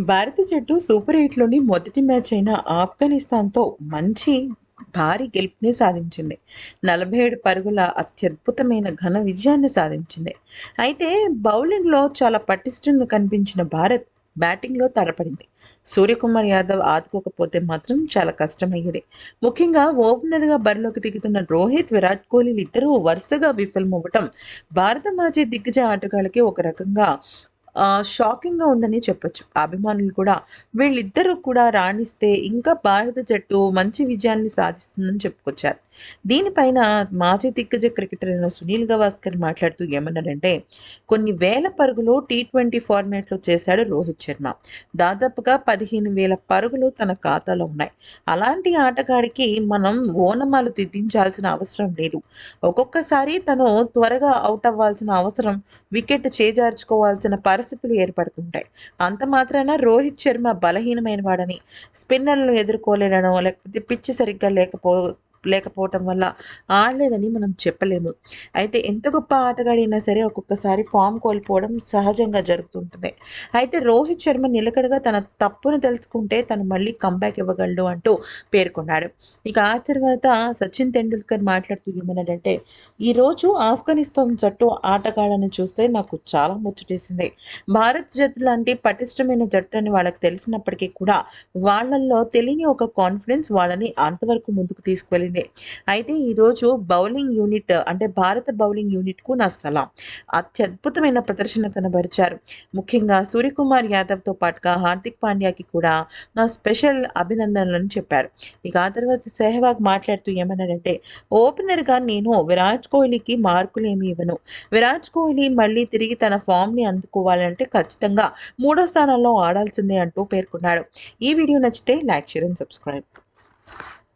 భారత జట్టు సూపర్ ఎయిట్లోని మొదటి మ్యాచ్ అయిన ఆఫ్ఘనిస్తాన్తో మంచి భారీ గెలుపుని సాధించింది. నలభై ఏడు పరుగుల అత్యద్భుతమైన ఘన విజయాన్ని సాధించింది. అయితే బౌలింగ్లో చాలా పటిష్టంగా కనిపించిన భారత్ బ్యాటింగ్లో తడపడింది. సూర్యకుమార్ యాదవ్ ఆదుకోకపోతే మాత్రం చాలా కష్టమయ్యేది. ముఖ్యంగా ఓపెనర్గా బరిలోకి దిగుతున్న రోహిత్ విరాట్ కోహ్లీలు ఇద్దరూ వరుసగా విఫలమవ్వటం భారత మాజీ దిగ్గజ ఆటగాళ్ళకి ఒక రకంగా షాకింగ్గా ఉందని చెప్పొచ్చు. అభిమానులు కూడా. వీళ్ళిద్దరూ కూడా రాణిస్తే ఇంకా భారత జట్టు మంచి విజయాన్ని సాధిస్తుందని చెప్పుకొచ్చారు. దీనిపైన మాజీ దిగ్గజ క్రికెటర్ అయిన సునీల్ గవాస్కర్ మాట్లాడుతూ ఏమన్నాడంటే కొన్ని వేల పరుగులు టీ ట్వంటీ ఫార్మాట్లో చేశాడు రోహిత్ శర్మ. దాదాపుగా పదిహేను వేల పరుగులు తన ఖాతాలో ఉన్నాయి. అలాంటి ఆటగాడికి మనం ఓనమాలు దిద్దించాల్సిన అవసరం లేదు. ఒక్కొక్కసారి తను త్వరగా అవుట్ అవ్వాల్సిన అవసరం వికెట్ చేజార్చుకోవాల్సిన పరిస్థితులు ఏర్పడుతుంటాయి. అంత మాత్రాన రోహిత్ శర్మ బలహీనమైన వాడని స్పిన్నర్లను ఎదుర్కోలేడనో లేకపోతే పిచ్చి సరిగ్గా లేకపో లేకపోవటం వల్ల ఆడలేదని మనం చెప్పలేము. అయితే ఎంత గొప్ప ఆటగాడైనా సరే ఒక్కొక్కసారి ఫామ్ కోల్పోవడం సహజంగా జరుగుతుంటుంది. అయితే రోహిత్ శర్మ నిలకడగా తన తప్పును తెలుసుకుంటే తను మళ్ళీ కంబ్యాక్ ఇవ్వగలడు అంటూ పేర్కొన్నాడు. ఇక ఆ తర్వాత సచిన్ తెండూల్కర్ మాట్లాడుతూ ఏమన్నాడంటే ఈరోజు ఆఫ్ఘనిస్తాన్ జట్టు ఆటగాళ్ళని చూస్తే నాకు చాలా ముచ్చటేసింది. భారత్ జట్టు లాంటి పటిష్టమైన జట్టు అని వాళ్ళకి తెలిసినప్పటికీ కూడా వాళ్ళల్లో తెలియని ఒక కాన్ఫిడెన్స్ వాళ్ళని అంతవరకు ముందుకు తీసుకువెళ్ళింది అయితే ఈరోజు బౌలింగ్ యూనిట్ అంటే భారత బౌలింగ్ యూనిట్కు నా సలాం. అత్యద్భుతమైన ప్రదర్శన కనబరిచారు. ముఖ్యంగా సూర్యకుమార్ యాదవ్తో పాటుగా హార్దిక్ పాండ్యాకి కూడా నా స్పెషల్ అభినందనలను చెప్పారు. ఇక ఆ తర్వాత సెహ్వాగ్ మాట్లాడుతూ ఏమన్నాడంటే ఓపెనర్గా నేను విరాట్ కోహ్లీకి మార్కులు ఏమి ఇవ్వను. విరాట్ కోహ్లీ మళ్ళీ తిరిగి తన ఫామ్ని అందుకోవాలంటే ఖచ్చితంగా మూడో స్థానంలో ఆడాల్సిందే అంటూ పేర్కొన్నాడు ఈ వీడియో నచ్చితే లైక్ షేర్ అండ్ సబ్స్క్రైబ్.